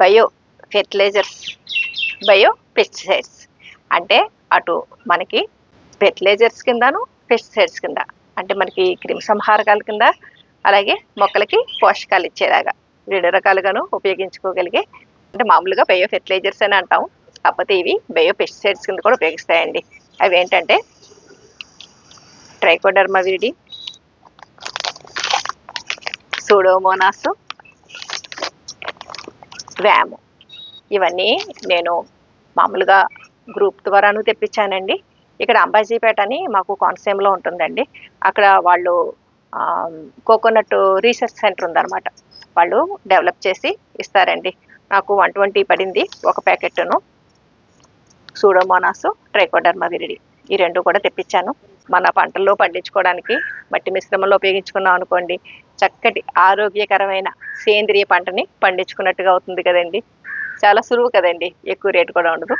Bio fertilisers bio pesticides. అంటే అటు మనకి ఫెర్టిలైజర్స్ కిందను పెస్టిసైడ్స్ కింద. అంటే మనకి క్రిమి సంహారకాల కింద అలాగే మొక్కలకి పోషకాలు ఇచ్చేలాగా. రెండు రకాలుగాను ఉపయోగించుకోగలిగే అంటే మామూలుగా బయో ఫెర్టిలైజర్స్ అని అంటాం కాకపోతే ఇవి బయో పెస్టిసైడ్స్ కింద కూడా ఉపయోగిస్తాయండి. అవి ఏంటంటే ట్రైకోడర్మా విరిడి సూడోమోనాస్ వ్యాము ఇవన్నీ నేను మామూలుగా గ్రూప్ ద్వారాను తెప్పించానండి. ఇక్కడ అంబాజీపేట అని మాకు కోనసీమలో ఉంటుందండి. అక్కడ వాళ్ళు కోకోనట్ రీసెర్చ్ సెంటర్ ఉందన్నమాట. వాళ్ళు డెవలప్ చేసి ఇస్తారండి. నాకు వన్ ట్వంటీ పడింది ఒక ప్యాకెట్ను సూడోమోనాస్ ట్రైకోడర్మా విరిడి. ఈ రెండు కూడా తెప్పించాను. మన పంటల్లో పండించుకోవడానికి మట్టి మిశ్రమంలో ఉపయోగించుకున్నాం అనుకోండి చక్కటి ఆరోగ్యకరమైన సేంద్రియ పంటని పండించుకున్నట్టుగా అవుతుంది కదండి. చాలా సులువు కదండి ఎక్కువ రేటు కూడా ఉండదు.